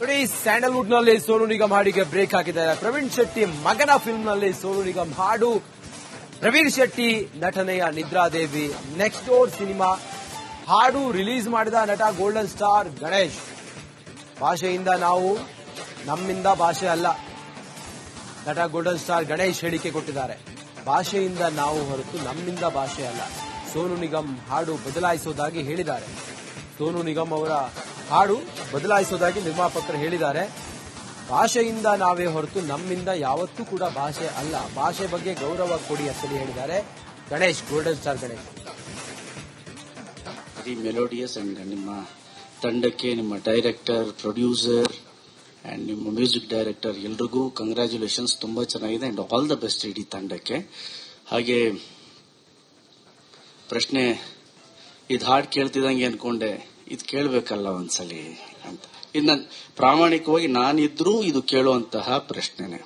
ನೋಡಿ ಸ್ಯಾಂಡಲ್ವುಡ್ನಲ್ಲಿ ಸೋನು ನಿಗಮ್ ಹಾಡಿಗೆ ಬ್ರೇಕ್ ಹಾಕಿದ್ದಾರೆ. ಪ್ರವೀಣ್ ಶೆಟ್ಟಿ ಮಗನ ಫಿಲ್ಮ್ನಲ್ಲಿ ಸೋನು ನಿಗಮ್ ಹಾಡು. ಪ್ರವೀಣ್ ಶೆಟ್ಟಿ ನಟನೆಯ ನಿದ್ರಾದೇವಿ. ನೆಕ್ಸ್ಟ್ ಡೋರ್ ಸಿನಿಮಾ ಹಾಡು ರಿಲೀಸ್ ಮಾಡಿದ ನಟ ಗೋಲ್ಡನ್ ಸ್ಟಾರ್ ಗಣೇಶ್. ಭಾಷೆಯಿಂದ ನಾವು ನಮ್ಮಿಂದ ಭಾಷೆ ಅಲ್ಲ. ನಟ ಗೋಲ್ಡನ್ ಸ್ಟಾರ್ ಗಣೇಶ್ ಹೇಳಿಕೆ ಕೊಟ್ಟಿದ್ದಾರೆ. ಭಾಷೆಯಿಂದ ನಾವು ಹೊರತು ನಮ್ಮಿಂದ ಭಾಷೆ ಅಲ್ಲ. ಸೋನು ನಿಗಮ್ ಹಾಡು ಬದಲಾಯಿಸೋದಾಗಿ ಹೇಳಿದ್ದಾರೆ. ಸೋನು ನಿಗಮ್ ಅವರ ಹಾಡು ಬದಲಾಯಿಸೋದಾಗಿ ನಿರ್ಮಾಪಕರು ಹೇಳಿದ್ದಾರೆ. ಭಾಷೆಯಿಂದ ನಾವೇ ಹೊರತು ನಮ್ಮಿಂದ ಯಾವತ್ತೂ ಕೂಡ ಭಾಷೆ ಅಲ್ಲ. ಭಾಷೆ ಬಗ್ಗೆ ಗೌರವ ಕೊಡಿ ಅಂತೇಳಿ ಹೇಳಿದ್ದಾರೆ. Ganesh golden star Ganesh. Melodious and ನಿಮ್ಮ ತಂಡಕ್ಕೆ ನಿಮ್ಮ ಡೈರೆಕ್ಟರ್ ಪ್ರೊಡ್ಯೂಸರ್ ಅಂಡ್ ನಿಮ್ಮ ಮ್ಯೂಸಿಕ್ ಡೈರೆಕ್ಟರ್ ಎಲ್ರಿಗೂ ಕಂಗ್ರ್ಯಾಚುಲೇಷನ್ಸ್ ತುಂಬಾ ಚೆನ್ನಾಗಿದೆ ಅಂಡ್ ಆಲ್ ದ ಬೆಸ್ಟ್ ಇಡೀ ತಂಡಕ್ಕೆ. ಹಾಗೆ ಪ್ರಶ್ನೆ, ಇದು ಹಾಡು ಕೇಳ್ತಿದ್ದಂಗೆ ಅನ್ಕೊಂಡೆ. ಇದು ಕೇಳಬೇಕಲ್ಲ ಒಂದ್ಸಲಿ ಅಂತ. ಇದು ನನ್ ಪ್ರಾಮಾಣಿಕವಾಗಿ ನಾನಿದ್ರೂ ಇದು ಕೇಳುವಂತಹ ಪ್ರಶ್ನೆನೆ.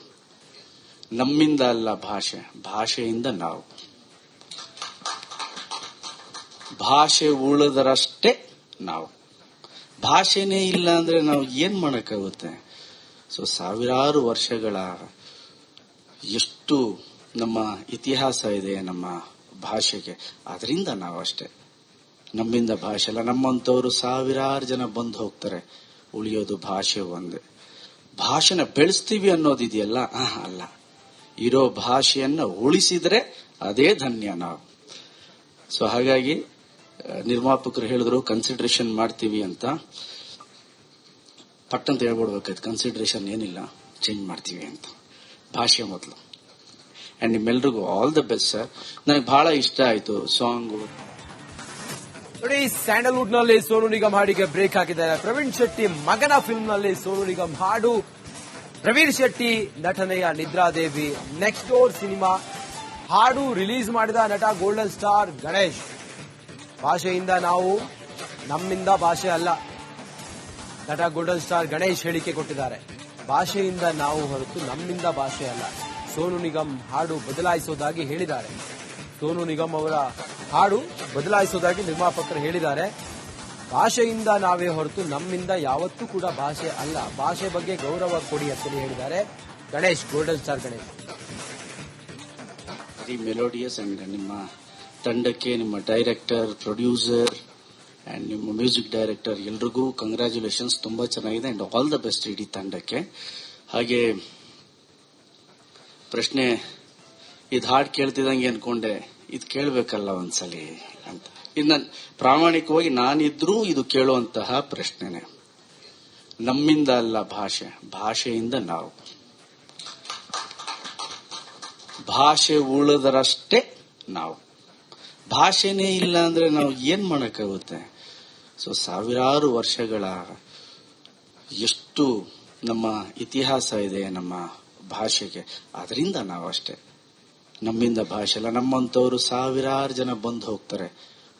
ನಮ್ಮಿಂದ ಅಲ್ಲ ಭಾಷೆ. ಭಾಷೆಯಿಂದ ನಾವು. ಭಾಷೆ ಉಳಿದರಷ್ಟೇ ನಾವು. ಭಾಷೆನೇ ಇಲ್ಲ ಅಂದ್ರೆ ನಾವು ಏನ್ ಮಾಡಕ್ಕಾಗುತ್ತೆ? ಸೊ, ಸಾವಿರಾರು ವರ್ಷಗಳ ಎಷ್ಟು ನಮ್ಮ ಇತಿಹಾಸ ಇದೆ ನಮ್ಮ ಭಾಷೆಗೆ. ಅದರಿಂದ ನಾವು ಅಷ್ಟೇ ನಮ್ಮಿಂದ ಭಾಷೆ ಅಲ್ಲ, ನಮ್ಮಂತವರು ಸಾವಿರಾರು ಜನ ಬಂದು ಹೋಗ್ತಾರೆ. ಉಳಿಯೋದು ಭಾಷೆ ಒಂದೇ. ಭಾಷೆನ ಬೆಳೆಸ್ತೀವಿ ಅನ್ನೋದಿದೆಯಲ್ಲ ಅಲ್ಲ. ಇರೋ ಭಾಷೆಯನ್ನ ಉಳಿಸಿದ್ರೆ ಅದೇ ಧನ್ಯ ನಾವು. ಸೊ ಹಾಗಾಗಿ ನಿರ್ಮಾಪಕರು ಹೇಳಿದ್ರು ಕನ್ಸಿಡರೇಷನ್ ಮಾಡ್ತೀವಿ ಅಂತ. ಪಟ್ಟಂತ ಹೇಳ್ಬಿಡ್ಬೇಕಾಯ್ತು ಕನ್ಸಿಡರೇಷನ್ ಏನಿಲ್ಲ ಚೇಂಜ್ ಮಾಡ್ತೀವಿ ಅಂತ. ಭಾಷೆ ಮೊದಲು. ಅಂಡ್ ನಿಮ್ಮೆಲ್ರಿಗೂ ಆಲ್ ದ ಬೆಸ್ಟ್ ಸರ್ ನನಗೆ ಬಹಳ ಇಷ್ಟ ಆಯ್ತು ಸಾಂಗು ನೋಡಿ ಸ್ಯಾಂಡಲ್ವುಡ್ನಲ್ಲಿ ಸೋನು ನಿಗಮ್ ಹಾಡಿಗೆ ಬ್ರೇಕ್ ಹಾಕಿದ್ದಾರೆ. ಪ್ರವೀಣ್ ಶೆಟ್ಟಿ ಮಗನ ಫಿಲ್ಮ್ನಲ್ಲಿ ಸೋನು ನಿಗಮ್ ಹಾಡು. ಪ್ರವೀಣ್ ಶೆಟ್ಟಿ ನಟನೆಯ ನಿದ್ರಾದೇವಿ. ನೆಕ್ಸ್ಟ್ ಡೋರ್ ಸಿನಿಮಾ ಹಾಡು ರಿಲೀಸ್ ಮಾಡಿದ ನಟ ಗೋಲ್ಡನ್ ಸ್ಟಾರ್ ಗಣೇಶ್. ಭಾಷೆಯಿಂದ ನಾವು ನಮ್ಮಿಂದ ಭಾಷೆ ಅಲ್ಲ. ನಟ ಗೋಲ್ಡನ್ ಸ್ಟಾರ್ ಗಣೇಶ್ ಹೇಳಿಕೆ ಕೊಟ್ಟಿದ್ದಾರೆ. ಭಾಷೆಯಿಂದ ನಾವು ಹೊರತು ನಮ್ಮಿಂದ ಭಾಷೆ ಅಲ್ಲ. ಸೋನು ನಿಗಮ್ ಹಾಡು ಬದಲಾಯಿಸೋದಾಗಿ ಹೇಳಿದ್ದಾರೆ. ಸೋನು ನಿಗಮ್ ಅವರ ಹಾಡು ಬದಲಾಯಿಸುವುದಾಗಿ ನಿರ್ಮಾಪಕರು ಹೇಳಿದ್ದಾರೆ. ಭಾಷೆಯಿಂದ ನಾವೇ ಹೊರತು ನಮ್ಮಿಂದ ಯಾವತ್ತೂ ಕೂಡ ಭಾಷೆ ಅಲ್ಲ. ಭಾಷೆ ಬಗ್ಗೆ ಗೌರವ ಕೊಡಿ ಅಂತಲೇ ಹೇಳಿದ್ದಾರೆ. Ganesh, golden star Ganesh. Melodious and ನಿಮ್ಮ ತಂಡಕ್ಕೆ ನಿಮ್ಮ ಡೈರೆಕ್ಟರ್ ಪ್ರೊಡ್ಯೂಸರ್ ಅಂಡ್ ನಿಮ್ಮ ಮ್ಯೂಸಿಕ್ ಡೈರೆಕ್ಟರ್ ಎಲ್ರಿಗೂ ಕಂಗ್ರ್ಯಾಚುಲೇಷನ್ಸ್ ತುಂಬಾ ಚೆನ್ನಾಗಿದೆ ಅಂಡ್ ಆಲ್ ದ ಬೆಸ್ಟ್ ಇಡೀ ತಂಡಕ್ಕೆ. ಹಾಗೆ ಪ್ರಶ್ನೆ, ಇದು ಹಾಡು ಕೇಳ್ತಿದ್ದಂಗೆ ಅನ್ಕೊಂಡೆ. ಇದು ಕೇಳಬೇಕಲ್ಲ ಒಂದ್ಸಲಿ ಅಂತ. ಇದು ಪ್ರಾಮಾಣಿಕವಾಗಿ ನಾನಿದ್ರೂ ಇದು ಕೇಳುವಂತಹ ಪ್ರಶ್ನೆನೆ. ನಮ್ಮಿಂದ ಅಲ್ಲ ಭಾಷೆ, ಭಾಷೆಯಿಂದ ನಾವು. ಭಾಷೆ ಉಳಿದರಷ್ಟೇ ನಾವು. ಭಾಷೆನೇ ಇಲ್ಲ ಅಂದ್ರೆ ನಾವು ಏನ್ ಮಾಡಕ್ಕಾಗುತ್ತೆ? ಸೊ, ಸಾವಿರಾರು ವರ್ಷಗಳ ಎಷ್ಟು ನಮ್ಮ ಇತಿಹಾಸ ಇದೆ ನಮ್ಮ ಭಾಷೆಗೆ. ಅದರಿಂದ ನಾವು ಅಷ್ಟೇ ನಮ್ಮಿಂದ ಭಾಷೆ ಅಲ್ಲ, ನಮ್ಮಂತವರು ಸಾವಿರಾರು ಜನ ಬಂದು ಹೋಗ್ತಾರೆ.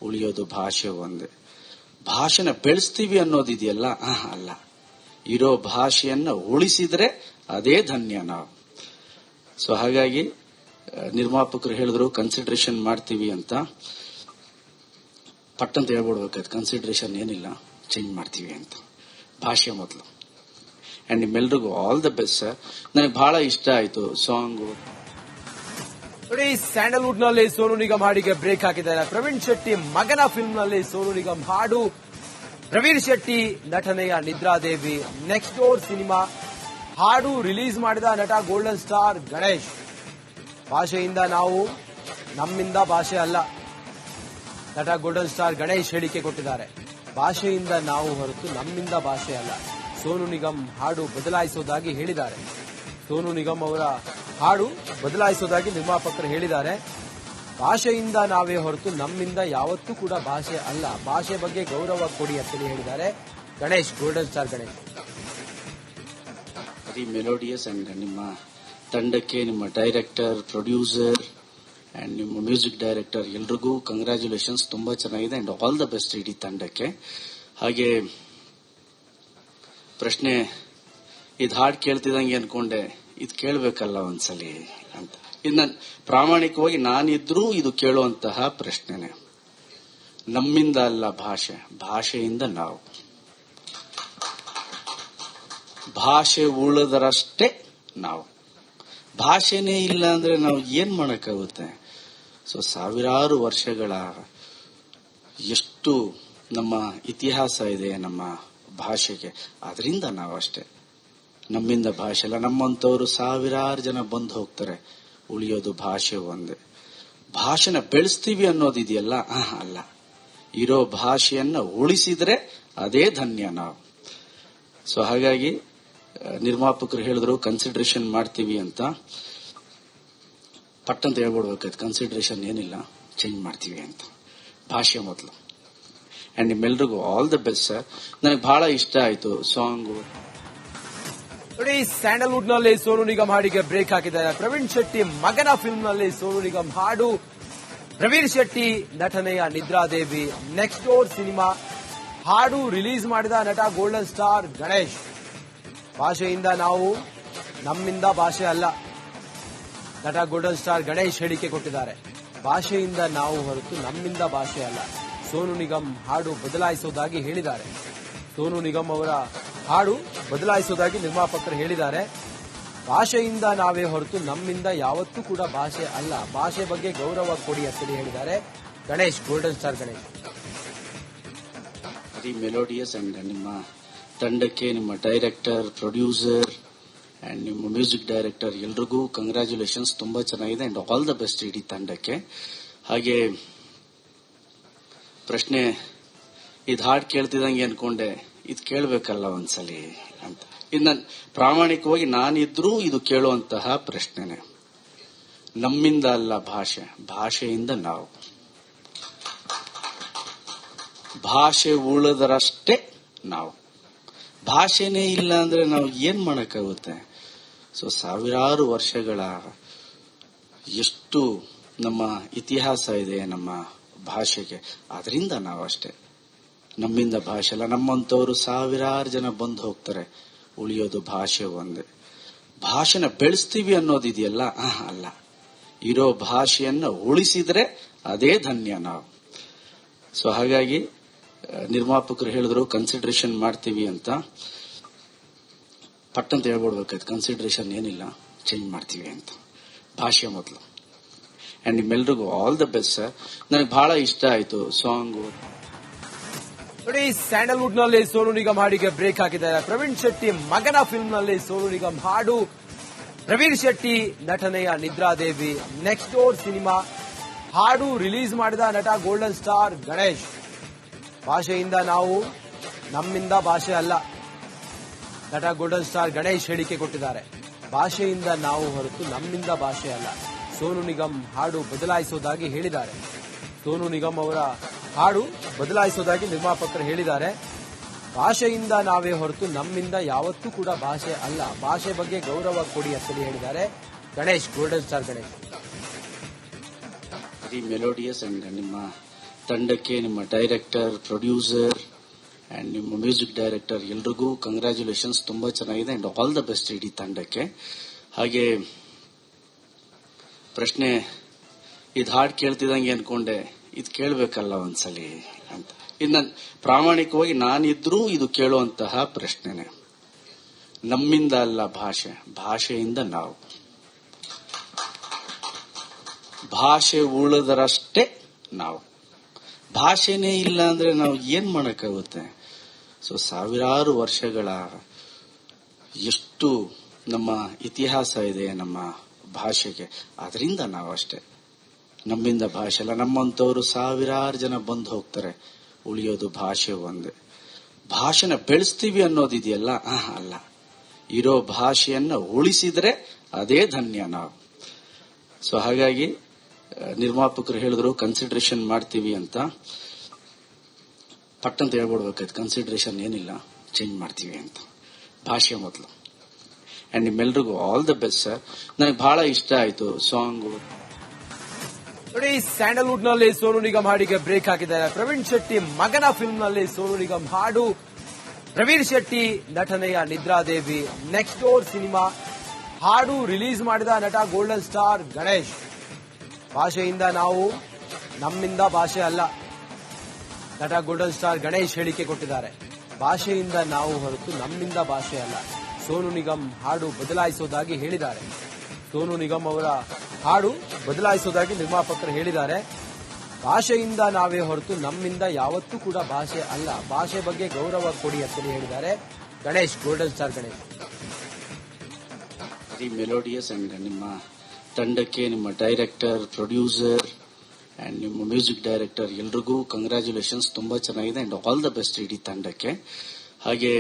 ಉಳಿಯೋದು ಭಾಷೆ ಒಂದೇ. ಭಾಷೆನ ಬೆಳೆಸ್ತೀವಿ ಅನ್ನೋದಿದೆಯಲ್ಲ ಅಲ್ಲ. ಇರೋ ಭಾಷೆಯನ್ನ ಉಳಿಸಿದ್ರೆ ಅದೇ ಧನ್ಯ ನಾವು. ಸೊ ಹಾಗಾಗಿ ನಿರ್ಮಾಪಕರು ಹೇಳಿದ್ರು ಕನ್ಸಿಡರೇಷನ್ ಮಾಡ್ತೀವಿ ಅಂತ. ಪಟ್ಟಂತ ಹೇಳ್ಬಿಡ್ಬೇಕಾಯ್ತು ಕನ್ಸಿಡರೇಷನ್ ಏನಿಲ್ಲ ಚೇಂಜ್ ಮಾಡ್ತೀವಿ ಅಂತ. ಭಾಷೆ ಮೊದಲು. ಅಂಡ್ ನಿಮ್ಮೆಲ್ರಿಗೂ ಆಲ್ ದ ಬೆಸ್ಟ್ ಸರ್ ನನಗೆ ಬಹಳ ಇಷ್ಟ ಆಯ್ತು ಸಾಂಗು ನೋಡಿ ಸ್ಯಾಂಡಲ್ವುಡ್ನಲ್ಲಿ ಸೋನು ನಿಗಮ್ ಹಾಡಿಗೆ ಬ್ರೇಕ್ ಹಾಕಿದ್ದಾರೆ. ಪ್ರವೀಣ್ ಶೆಟ್ಟಿ ಮಗನ ಫಿಲ್ಮ್ನಲ್ಲಿ ಸೋನು ನಿಗಮ್ ಹಾಡು. ಪ್ರವೀಣ್ ಶೆಟ್ಟಿ ನಟನೆಯ ನಿದ್ರಾದೇವಿ. ನೆಕ್ಸ್ಟ್ ಡೋರ್ ಸಿನಿಮಾ ಹಾಡು ರಿಲೀಸ್ ಮಾಡಿದ ನಟ ಗೋಲ್ಡನ್ ಸ್ಟಾರ್ ಗಣೇಶ್. ಭಾಷೆಯಿಂದ ನಾವು ನಮ್ಮಿಂದ ಭಾಷೆ ಅಲ್ಲ. ನಟ ಗೋಲ್ಡನ್ ಸ್ಟಾರ್ ಗಣೇಶ್ ಹೇಳಿಕೆ ಕೊಟ್ಟಿದ್ದಾರೆ. ಭಾಷೆಯಿಂದ ನಾವು ಹೊರತು ನಮ್ಮಿಂದ ಭಾಷೆ ಅಲ್ಲ. ಸೋನು ನಿಗಮ್ ಹಾಡು ಬದಲಾಯಿಸುವುದಾಗಿ ಹೇಳಿದ್ದಾರೆ. ಸೋನು ನಿಗಮ್ ಅವರ ಹಾಡು ಬದಲಾಯಿಸೋದಾಗಿ ನಿರ್ಮಾಪಕರು ಹೇಳಿದ್ದಾರೆ. ಭಾಷೆಯಿಂದ ನಾವೇ ಹೊರತು ನಮ್ಮಿಂದ ಯಾವತ್ತೂ ಕೂಡ ಭಾಷೆ ಅಲ್ಲ. ಭಾಷೆ ಬಗ್ಗೆ ಗೌರವ ಕೊಡಿ ಅಂತೇಳಿ ಹೇಳಿದ್ದಾರೆ. Ganesh, golden star Ganesh. Melodious and ನಿಮ್ಮ ತಂಡಕ್ಕೆ ನಿಮ್ಮ ಡೈರೆಕ್ಟರ್ ಪ್ರೊಡ್ಯೂಸರ್ ಅಂಡ್ ನಿಮ್ಮ ಮ್ಯೂಸಿಕ್ ಡೈರೆಕ್ಟರ್ ಎಲ್ರಿಗೂ ಕಂಗ್ರ್ಯಾಚುಲೇಷನ್ಸ್ ತುಂಬಾ ಚೆನ್ನಾಗಿದೆ ಅಂಡ್ ಆಲ್ ದ ಬೆಸ್ಟ್ ಇಡೀ ತಂಡಕ್ಕೆ. ಹಾಗೆ ಪ್ರಶ್ನೆ ಇದು ಹಾಡು ಕೇಳ್ತಿದಂಗೆ ಅನ್ಕೊಂಡೆ, ಇದು ಕೇಳಬೇಕಲ್ಲ ಒಂದ್ಸಲಿ ಅಂತ. ಇದು ನನ್, ಪ್ರಾಮಾಣಿಕವಾಗಿ ನಾನಿದ್ರೂ ಇದು ಕೇಳುವಂತಹ ಪ್ರಶ್ನೆನೆ. ನಮ್ಮಿಂದ ಅಲ್ಲ ಭಾಷೆ, ಭಾಷೆಯಿಂದ ನಾವು. ಭಾಷೆ ಉಳಿದರಷ್ಟೇ ನಾವು. ಭಾಷೆನೇ ಇಲ್ಲ ಅಂದ್ರೆ ನಾವು ಏನ್ ಮಾಡಕ್ಕಾಗುತ್ತೆ? ಸೊ ಸಾವಿರಾರು ವರ್ಷಗಳ ಎಷ್ಟು ನಮ್ಮ ಇತಿಹಾಸ ಇದೆ ನಮ್ಮ ಭಾಷೆಗೆ ಅದರಿಂದ ನಾವಷ್ಟೇ. ನಮ್ಮಿಂದ ಭಾಷೆ ಅಲ್ಲ ನಮ್ಮಂತವರು ಸಾವಿರಾರು ಜನ ಬಂದು ಹೋಗ್ತಾರೆ. ಉಳಿಯೋದು ಭಾಷೆ ಒಂದೇ. ಭಾಷೆನ ಬೆಳೆಸ್ತೀವಿ ಅನ್ನೋದಿದೆಯಲ್ಲ ಅಲ್ಲ. ಇರೋ ಭಾಷೆಯನ್ನ ಉಳಿಸಿದ್ರೆ ಅದೇ ಧನ್ಯ ನಾವು. ಸೊ ಹಾಗಾಗಿ ನಿರ್ಮಾಪಕರು ಹೇಳಿದ್ರು ಕನ್ಸಿಡರೇಷನ್ ಮಾಡ್ತೀವಿ ಅಂತ. ಪಟ್ಟಂತ ಹೇಳ್ಬಿಡ್ಬೇಕಾಯ್ತು ಕನ್ಸಿಡರೇಷನ್ ಏನಿಲ್ಲ ಚೇಂಜ್ ಮಾಡ್ತೀವಿ ಅಂತ. ಭಾಷೆ ಮೊದಲು. ಅಂಡ್ ನಿಮ್ಮೆಲ್ರಿಗೂ ಆಲ್ ದ ಬೆಸ್ಟ್ ಸರ್ ನನಗೆ ಬಹಳ ಇಷ್ಟ ಆಯ್ತು ಸಾಂಗು ನೋಡಿ ಸ್ಯಾಂಡಲ್ವುಡ್ನಲ್ಲಿ ಸೋನು ನಿಗಮ್ ಹಾಡಿಗೆ ಬ್ರೇಕ್ ಹಾಕಿದ್ದಾರೆ. ಪ್ರವೀಣ್ ಶೆಟ್ಟಿ ಮಗನ ಫಿಲ್ಮ್ನಲ್ಲಿ ಸೋನು ನಿಗಮ್ ಹಾಡು. ಪ್ರವೀಣ್ ಶೆಟ್ಟಿ ನಟನೆಯ ನಿದ್ರಾದೇವಿ. ನೆಕ್ಸ್ಟ್ ಡೋರ್ ಸಿನಿಮಾ ಹಾಡು ರಿಲೀಸ್ ಮಾಡಿದ ನಟ ಗೋಲ್ಡನ್ ಸ್ಟಾರ್ ಗಣೇಶ್. ಭಾಷೆಯಿಂದ ನಾವು ನಮ್ಮಿಂದ ಭಾಷೆ ಅಲ್ಲ. ನಟ ಗೋಲ್ಡನ್ ಸ್ಟಾರ್ ಗಣೇಶ್ ಹೇಳಿಕೆ ಕೊಟ್ಟಿದ್ದಾರೆ. ಭಾಷೆಯಿಂದ ನಾವು ಹೊರತು ನಮ್ಮಿಂದ ಭಾಷೆ ಅಲ್ಲ. ಸೋನು ನಿಗಮ್ ಹಾಡು ಬದಲಾಯಿಸೋದಾಗಿ ಹೇಳಿದ್ದಾರೆ. ಸೋನು ನಿಗಮ್ ಅವರ ಹಾಡು ಬದಲಾಯಿಸುವುದಾಗಿ ನಿರ್ಮಾಪಕರು ಹೇಳಿದ್ದಾರೆ. ಭಾಷೆಯಿಂದ ನಾವೇ ಹೊರತು ನಮ್ಮಿಂದ ಯಾವತ್ತೂ ಕೂಡ ಭಾಷೆ ಅಲ್ಲ. ಭಾಷೆ ಬಗ್ಗೆ ಗೌರವ ಕೊಡಿ ಅಂತೇಳಿ ಹೇಳಿದ್ದಾರೆ. Ganesh golden star Ganesh. Very melodious and ನಿಮ್ಮ ತಂಡಕ್ಕೆ ನಿಮ್ಮ ಡೈರೆಕ್ಟರ್ ಪ್ರೊಡ್ಯೂಸರ್ ಅಂಡ್ ನಿಮ್ಮ ಮ್ಯೂಸಿಕ್ ಡೈರೆಕ್ಟರ್ ಎಲ್ರಿಗೂ ಕಂಗ್ರ್ಯಾಚುಲೇಷನ್ಸ್ ತುಂಬಾ ಚೆನ್ನಾಗಿದೆ ಅಂಡ್ ಆಲ್ ದ ಬೆಸ್ಟ್ ಇಡೀ ತಂಡಕ್ಕೆ. ಹಾಗೆ ಪ್ರಶ್ನೆ, ಇದು ಹಾಡು ಕೇಳ್ತಿದಂಗೆ ಅನ್ಕೊಂಡೆ. ಇದು ಕೇಳಬೇಕಲ್ಲ ಒಂದ್ಸಲಿ ಅಂತ. ಇದು ಪ್ರಾಮಾಣಿಕವಾಗಿ ನಾನಿದ್ರೂ ಇದು ಕೇಳುವಂತಹ ಪ್ರಶ್ನೆನೆ. ನಮ್ಮಿಂದ ಅಲ್ಲ ಭಾಷೆ, ಭಾಷೆಯಿಂದ ನಾವು. ಭಾಷೆ ಉಳಿದರಷ್ಟೇ ನಾವು. ಭಾಷೆನೇ ಇಲ್ಲ ಅಂದ್ರೆ ನಾವು ಏನ್ ಮಾಡಕ್ಕಾಗುತ್ತೆ? ಸೊ, ಸಾವಿರಾರು ವರ್ಷಗಳ ಎಷ್ಟು ನಮ್ಮ ಇತಿಹಾಸ ಇದೆ ನಮ್ಮ ಭಾಷೆಗೆ. ಅದರಿಂದ ನಾವಷ್ಟೇ. ನಮ್ಮಿಂದ ಭಾಷೆ ಅಲ್ಲ, ನಮ್ಮಂತವರು ಸಾವಿರಾರು ಜನ ಬಂದು ಹೋಗ್ತಾರೆ, ಉಳಿಯೋದು ಭಾಷೆ ಒಂದೇ. ಭಾಷೆನ ಬೆಳೆಸ್ತೀವಿ ಅನ್ನೋದಿದೆಯಲ್ಲ ಅಲ್ಲ. ಇರೋ ಭಾಷೆಯನ್ನು ಉಳಿಸಿದ್ರೆ ಅದೇ ಧನ್ಯ ನಾವು. ಸೊ ಹಾಗಾಗಿ ನಿರ್ಮಾಪಕರು ಹೇಳಿದ್ರು ಕನ್ಸಿಡರೇಷನ್ ಮಾಡ್ತೀವಿ ಅಂತ. ಪಟ್ಟಂತ ಹೇಳ್ಬಿಡ್ಬೇಕಾಯ್ತು ಕನ್ಸಿಡರೇಷನ್ ಏನಿಲ್ಲ ಚೇಂಜ್ ಮಾಡ್ತೀವಿ ಅಂತ. ಭಾಷೆ ಮೊದಲು. ಅಂಡ್ ನಿಮ್ಮೆಲ್ರಿಗೂ ಆಲ್ ದ ಬೆಸ್ಟ್ ಸರ್ ನನಗೆ ಬಹಳ ಇಷ್ಟ ಆಯ್ತು ಸಾಂಗು ನೋಡಿ ಸ್ಯಾಂಡಲ್ವುಡ್ನಲ್ಲಿ ಸೋನು ನಿಗಮ್ ಹಾಡಿಗೆ ಬ್ರೇಕ್ ಹಾಕಿದ್ದಾರೆ. ಪ್ರವೀಣ್ ಶೆಟ್ಟಿ ಮಗನ ಫಿಲ್ಮ್ನಲ್ಲಿ ಸೋನು ನಿಗಮ್ ಹಾಡು. ಪ್ರವೀಣ್ ಶೆಟ್ಟಿ ನಟನೆಯ ನಿದ್ರಾದೇವಿ. ನೆಕ್ಸ್ಟ್ ಡೋರ್ ಸಿನಿಮಾ ಹಾಡು ರಿಲೀಸ್ ಮಾಡಿದ ನಟ ಗೋಲ್ಡನ್ ಸ್ಟಾರ್ ಗಣೇಶ್. ಭಾಷೆಯಿಂದ ನಾವು ನಮ್ಮಿಂದ ಭಾಷೆ ಅಲ್ಲ. ನಟ ಗೋಲ್ಡನ್ ಸ್ಟಾರ್ ಗಣೇಶ್ ಹೇಳಿಕೆ ಕೊಟ್ಟಿದ್ದಾರೆ. ಭಾಷೆಯಿಂದ ನಾವು ಹೊರತು ನಮ್ಮಿಂದ ಭಾಷೆ ಅಲ್ಲ. ಸೋನು ನಿಗಮ್ ಹಾಡು ಬದಲಾಯಿಸೋದಾಗಿ ಹೇಳಿದ್ದಾರೆ. ಸೋನು ನಿಗಮ್ ಅವರ ಹಾಡು ಬದಲಾಯಿಸೋದಾಗಿ ನಿರ್ಮಾಪಕರು ಹೇಳಿದ್ದಾರೆ. ಭಾಷೆಯಿಂದ ನಾವೇ ಹೊರತು ನಮ್ಮಿಂದ ಯಾವತ್ತೂ ಕೂಡ ಭಾಷೆ ಅಲ್ಲ. ಭಾಷೆ ಬಗ್ಗೆ ಗೌರವ ಕೊಡಿ ಅಂತೇಳಿ ಹೇಳಿದ್ದಾರೆ. Ganesh golden star Ganesh. Melodious and ನಿಮ್ಮ ತಂಡಕ್ಕೆ ನಿಮ್ಮ ಡೈರೆಕ್ಟರ್ ಪ್ರೊಡ್ಯೂಸರ್ ಅಂಡ್ ನಿಮ್ಮ ಮ್ಯೂಸಿಕ್ ಡೈರೆಕ್ಟರ್ ಎಲ್ರಿಗೂ ಕಂಗ್ರ್ಯಾಚುಲೇಷನ್ಸ್ ತುಂಬಾ ಚೆನ್ನಾಗಿದೆ ಅಂಡ್ ಆಲ್ ದ ಬೆಸ್ಟ್ ಇಡೀ ತಂಡಕ್ಕೆ. ಹಾಗೆ ಪ್ರಶ್ನೆ, ಇದು ಹಾಡು ಕೇಳ್ತಿದಂಗೆ ಅನ್ಕೊಂಡೆ. ಇದು ಕೇಳಬೇಕಲ್ಲ ಒಂದ್ಸಲಿ ಅಂತ. ಇದು ನಾನು, ಪ್ರಾಮಾಣಿಕವಾಗಿ ನಾನಿದ್ರೂ ಇದು ಕೇಳುವಂತಹ ಪ್ರಶ್ನೆನೆ. ನಮ್ಮಿಂದ ಅಲ್ಲ ಭಾಷೆ, ಭಾಷೆಯಿಂದ ನಾವು. ಭಾಷೆ ಉಳಿದರಷ್ಟೇ ನಾವು. ಭಾಷೆನೇ ಇಲ್ಲ ಅಂದ್ರೆ ನಾವು ಏನ್ ಮಾಡಕ್ಕಾಗುತ್ತೆ? ಸೊ, ಸಾವಿರಾರು ವರ್ಷಗಳ ಎಷ್ಟು ನಮ್ಮ ಇತಿಹಾಸ ಇದೆ ನಮ್ಮ ಭಾಷೆಗೆ. ಅದರಿಂದ ನಾವಷ್ಟೇ. ನಮ್ಮಿಂದ ಭಾಷೆ ಅಲ್ಲ ನಮ್ಮಂತವರು ಸಾವಿರಾರು ಜನ ಬಂದು ಹೋಗ್ತಾರೆ, ಉಳಿಯೋದು ಭಾಷೆ ಒಂದೇ. ಭಾಷೆನ ಬೆಳೆಸ್ತೀವಿ ಅನ್ನೋದಿದೆಯಲ್ಲ ಅಲ್ಲ. ಇರೋ ಭಾಷೆಯನ್ನ ಉಳಿಸಿದ್ರೆ ಅದೇ ಧನ್ಯ ನಾವು. ಸೊ ಹಾಗಾಗಿ ನಿರ್ಮಾಪಕರು ಹೇಳಿದ್ರು ಕನ್ಸಿಡರೇಷನ್ ಮಾಡ್ತೀವಿ ಅಂತ. ಪಟ್ಟಂತ ಹೇಳ್ಬಿಡ್ಬೇಕಾಯ್ತು ಕನ್ಸಿಡರೇಷನ್ ಏನಿಲ್ಲ ಚೇಂಜ್ ಮಾಡ್ತೀವಿ ಅಂತ. ಭಾಷೆ ಮೊದಲು. ಅಂಡ್ ನಿಮ್ಮೆಲ್ರಿಗೂ ಆಲ್ ದ ಬೆಸ್ಟ್ ಸರ್ ನನಗೆ ಬಹಳ ಇಷ್ಟ ಆಯ್ತು ಸಾಂಗು ನೋಡಿ ಸ್ಯಾಂಡಲ್ವುಡ್ನಲ್ಲಿ ಸೋನು ನಿಗಮ್ ಹಾಡಿಗೆ ಬ್ರೇಕ್ ಹಾಕಿದ್ದಾರೆ. ಪ್ರವೀಣ್ ಶೆಟ್ಟಿ ಮಗನ ಫಿಲ್ಮ್ನಲ್ಲಿ ಸೋನು ನಿಗಮ್ ಹಾಡು. ಪ್ರವೀಣ್ ಶೆಟ್ಟಿ ನಟನೆಯ ನಿದ್ರಾದೇವಿ. ನೆಕ್ಸ್ಟ್ ಡೋರ್ ಸಿನಿಮಾ ಹಾಡು ರಿಲೀಸ್ ಮಾಡಿದ ನಟ ಗೋಲ್ಡನ್ ಸ್ಟಾರ್ ಗಣೇಶ್. ಭಾಷೆಯಿಂದ ನಾವು ನಮ್ಮಿಂದ ಭಾಷೆ ಅಲ್ಲ. ನಟ ಗೋಲ್ಡನ್ ಸ್ಟಾರ್ ಗಣೇಶ್ ಹೇಳಿಕೆ ಕೊಟ್ಟಿದ್ದಾರೆ. ಭಾಷೆಯಿಂದ ನಾವು ಹೊರತು ನಮ್ಮಿಂದ ಭಾಷೆ ಅಲ್ಲ. ಸೋನು ನಿಗಮ್ ಹಾಡು ಬದಲಾಯಿಸೋದಾಗಿ ಹೇಳಿದ್ದಾರೆ. ಸೋನು ನಿಗಮ್ ಅವರ ಹಾಡು ಬದಲಾಯಿಸೋದಾಗಿ ನಿರ್ಮಾಪಕರು ಹೇಳಿದ್ದಾರೆ. ಭಾಷೆಯಿಂದ ನಾವೇ ಹೊರತು ನಮ್ಮಿಂದ ಯಾವತ್ತೂ ಕೂಡ ಭಾಷೆ ಅಲ್ಲ. ಭಾಷೆ ಬಗ್ಗೆ ಗೌರವ ಕೊಡಿ ಅಂತಲೇ ಹೇಳಿದ್ದಾರೆ. Ganesh golden star Ganesh. Very melodious and ನಿಮ್ಮ ತಂಡಕ್ಕೆ ನಿಮ್ಮ ಡೈರೆಕ್ಟರ್ ಪ್ರೊಡ್ಯೂಸರ್ ಅಂಡ್ ನಿಮ್ಮ ಮ್ಯೂಸಿಕ್ ಡೈರೆಕ್ಟರ್ ಎಲ್ರಿಗೂ ಕಂಗ್ರ್ಯಾಚುಲೇಷನ್ಸ್ ತುಂಬಾ ಚೆನ್ನಾಗಿದೆ ಅಂಡ್ ಆಲ್ ದ ಬೆಸ್ಟ್ ಇಡೀ ತಂಡಕ್ಕೆ. ಹಾಗೆ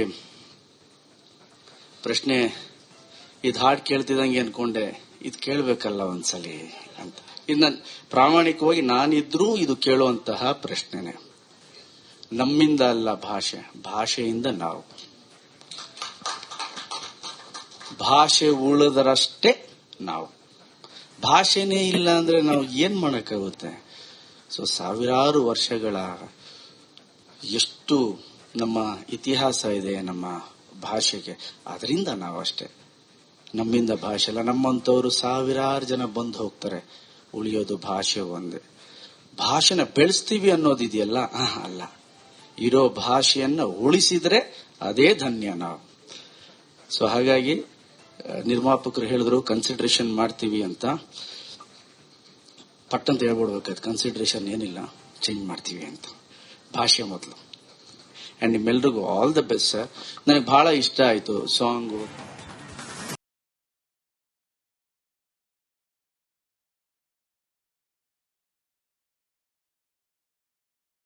ಪ್ರಶ್ನೆ, ಇದು ಹಾಡು ಕೇಳ್ತಿದ್ದಂಗೆ ಅನ್ಕೊಂಡೆ. ಇದು ಕೇಳಬೇಕಲ್ಲ ಒಂದ್ಸಲಿ ಅಂತ. ಇದು ಪ್ರಾಮಾಣಿಕವಾಗಿ ನಾನಿದ್ರೂ ಇದು ಕೇಳುವಂತಹ ಪ್ರಶ್ನೆನೆ. ನಮ್ಮಿಂದ ಅಲ್ಲ ಭಾಷೆ, ಭಾಷೆಯಿಂದ ನಾವು. ಭಾಷೆ ಉಳಿದರಷ್ಟೇ ನಾವು. ಭಾಷೆನೇ ಇಲ್ಲ ಅಂದ್ರೆ ನಾವು ಏನ್ ಮಾಡಕ್ಕಾಗುತ್ತೆ? ಸೊ, ಸಾವಿರಾರು ವರ್ಷಗಳ ಎಷ್ಟು ನಮ್ಮ ಇತಿಹಾಸ ಇದೆ ನಮ್ಮ ಭಾಷೆಗೆ. ಅದರಿಂದ ನಾವು ಅಷ್ಟೇ ನಮ್ಮಿಂದ ಭಾಷೆ ಅಲ್ಲ, ನಮ್ಮಂತವರು ಸಾವಿರಾರು ಜನ ಬಂದು ಹೋಗ್ತಾರೆ. ಉಳಿಯೋದು ಭಾಷೆ ಒಂದೇ. ಭಾಷೆನ ಬೆಳೆಸ್ತೀವಿ ಅನ್ನೋದಿದೆಯಲ್ಲ ಅಲ್ಲ. ಇರೋ ಭಾಷೆಯನ್ನ ಉಳಿಸಿದ್ರೆ ಅದೇ ಧನ್ಯ ನಾವು. ಸೊ ಹಾಗಾಗಿ ನಿರ್ಮಾಪಕರು ಹೇಳಿದ್ರು ಕನ್ಸಿಡರೇಷನ್ ಮಾಡ್ತೀವಿ ಅಂತ. ಪಟ್ಟಂತ ಹೇಳ್ಬಿಡ್ಬೇಕಾಯ್ತು ಕನ್ಸಿಡರೇಷನ್ ಏನಿಲ್ಲ ಚೇಂಜ್ ಮಾಡ್ತೀವಿ ಅಂತ. ಭಾಷೆ ಮೊದಲು. ಅಂಡ್ ನಿಮ್ಮೆಲ್ರಿಗೂ ಆಲ್ ದ ಬೆಸ್ಟ್ ಸರ್ ನನಗೆ ಬಹಳ ಇಷ್ಟ ಆಯ್ತು ಸಾಂಗು